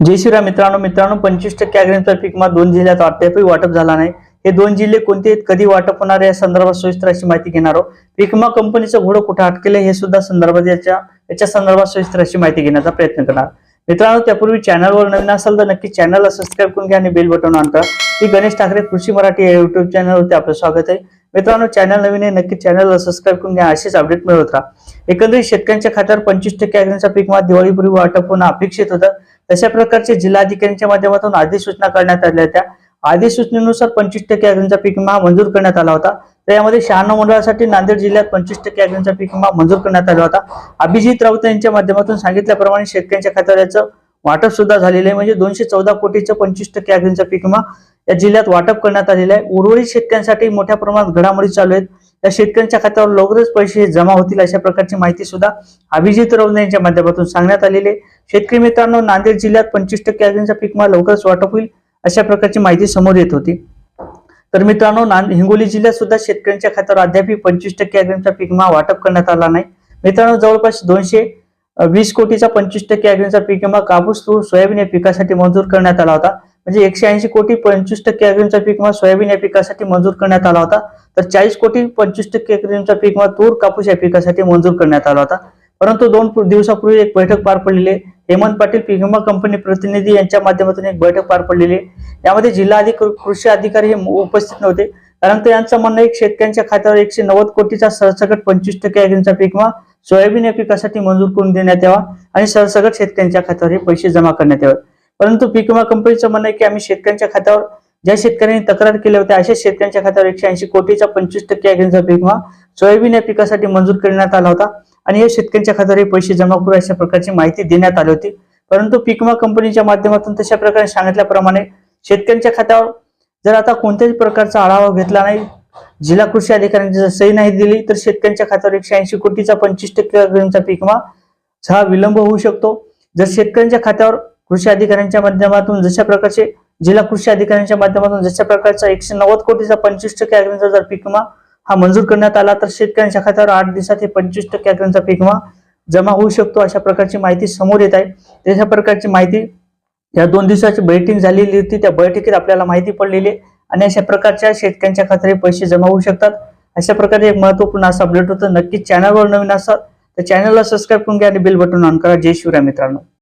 जय श्रीराम मित्रांनो मित्रांनो पंचवीस टक्के अग्रिमचा पीकमा दोन जिल्ह्यात अद्यापही वाटप झाला नाही. हे दोन जिल्हे कोणते आहेत कधी वाटप होणार या संदर्भात सविस्तर अशी माहिती घेणार आहोत. पीकमा कंपनीचं घोडं कुठं अटकेलं हे सुद्धा संदर्भात याच्या याच्या संदर्भात सविस्तर अशी माहिती घेण्याचा प्रयत्न करणार. मित्रांनो त्यापूर्वी चॅनलवर नवीन असाल तर नक्की चॅनलला सबस्क्राईब करून घ्या आणि बेल बटन ऑन करा. मी गणेश ठाकरे कृषी मराठी या युट्यूब चॅनलवरती आपलं स्वागत आहे. मित्रांनो चॅनल नवीन आहे नक्की चॅनलला सबस्क्राईब करून घ्या असेच अपडेट मिळवत राहा. एकंदरीत शेतकऱ्यांच्या खात्यावर पंचवीस टक्के अग्रिमचा पीकमा दिवाळीपूर्वी वाटप होणं अपेक्षित होतं. तशा प्रकारचे जिल्हाधिकाऱ्यांच्या माध्यमातून अधिसूचना करण्यात आल्या होत्या. अधिसूचनेनुसार पंचवीस टक्के अग्रींचा पीक विमा मंजूर करण्यात आला होता. तर यामध्ये शहाण्णव मंडळासाठी नांदेड जिल्ह्यात पंचवीस टक्के अग्रींचा पीक विमा मंजूर करण्यात आला होता. अभिजित राऊत यांच्या माध्यमातून सांगितल्याप्रमाणे शेतकऱ्यांच्या खात्यावर याचं वाटप सुद्धा झालेलं आहे. म्हणजे दोनशे चौदा कोटीचं पंचवीस टक्के अग्रींचा पीक विमा या जिल्ह्यात वाटप करण्यात आलेलं आहे. उर्वरित शेतकऱ्यांसाठी मोठ्या प्रमाणात घडामोडी चालू आहेत. त्या शेतकऱ्यांच्या खात्यावर लवकरच पैसे जमा होतील अशा प्रकारची माहिती सुद्धा अभिजित राऊत यांच्या माध्यमातून सांगण्यात आलेली आहे. शेतकरी मित्रांनो नांदेड जिल्ह्यात पंचवीस टक्के अग्निचा पीक विमा लवकरच वाटप होईल अशा प्रकारची माहिती समोर येत होती. तर मित्रांनो नांद हिंगोली जिल्ह्यात सुद्धा शेतकऱ्यांच्या खात्यावर अद्याप पंचवीस टक्के अग्रिमचा पीक विमा वाटप करण्यात आला नाही. मित्रांनो जवळपास दोनशे वीस कोटीचा पंचवीस टक्के अग्रिमचा पीक विमा कापूस तूर सोयाबीन या पिकासाठी मंजूर करण्यात आला होता. म्हणजे एकशे ऐंशी कोटी पंचवीस टक्के अग्रिमचा पीक विमा सोयाबीन या पिकासाठी मंजूर करण्यात आला होता. तर चाळीस कोटी पंचवीस टक्के अग्रिमचा पीक विमा तूर कापूस या पिकासाठी मंजूर करण्यात आला होता. परंतु दोन दिवसापूर्वी एक बैठक पार पडलेली हेमंत पाटील पीक विमा कंपनी प्रतिनिधी यांच्या माध्यमातून एक बैठक पार पडलेली यामध्ये जिल्हा अधिकारी कृषी अधिकारी हे उपस्थित नव्हते. कारण तर यांचं म्हणणं आहे शेतकऱ्यांच्या खात्यावर एकशे नव्वद कोटीचा सरसकट पंचवीस टक्के अग्रिमचा पीक विमा सोयाबीन या पिकासाठी मंजूर करून देण्यात यावा आणि सरसकट शेतकऱ्यांच्या खात्यावर हे पैसे जमा करण्यात यावे. परंतु पीक विमा कंपनीचं म्हणणं आहे की आम्ही शेतकऱ्यांच्या खात्यावर ज्या शेतकऱ्यांनी तक्रार केल्या होत्या अशा शेतकऱ्यांच्या खात्यावर एकशे ऐंशी कोटीचा पंचवीस टक्के अग्रिमचा पीक विमा सोयाबीन या पिकासाठी मंजूर करण्यात आला होता. आणि या शेतकऱ्यांच्या खात्यावर हे पैसे जमा करू अशा प्रकारची माहिती देण्यात आली होती. परंतु पीक विमा कंपनीच्या माध्यमातून तशा प्रकारे सांगितल्याप्रमाणे शेतकऱ्यांच्या खात्यावर जर आता कोणत्याही प्रकारचा आढावा घेतला नाही जिल्हा कृषी अधिकाऱ्यांनी जर सही नाही दिली तर शेतकऱ्यांच्या खात्यावर एकशे ऐंशी कोटीचा पंचवीस टक्के अग्रिमचा पीक विमा हा विलंब होऊ शकतो. जर शेतकऱ्यांच्या खात्यावर कृषी अधिकाऱ्यांच्या माध्यमातून जशा प्रकारचे जिल्हा कृषी अधिकाऱ्यांच्या माध्यमातून जशा प्रकारचा एकशे नव्वद कोटीचा पंचवीस टक्के अग्रिमचा जर पीक विमा हा मंजूर करण्यात आला तर शेतकऱ्यांच्या खात्यावर आठ दिवसात हे पंचवीस टक्के अग्रिमचा पीक विमा जमा होऊ शकतो अशा प्रकारची माहिती समोर येत आहे. तशा प्रकारची माहिती या दोन दिवसाची बैठक झालेली होती. त्या बैठकीत आपल्याला माहिती पडलेली आहे आणि अशा प्रकारच्या शेतकऱ्यांच्या खात्यावर हे पैसे जमा होऊ शकतात. अशा प्रकारे एक महत्त्वपूर्ण असं अपडेट होतं. नक्कीच चॅनलवर नवीन असाल तर चॅनलला सबस्क्राईब करून घ्या आणि बेल बटन ऑन करा. जय शिवराय मित्रांनो.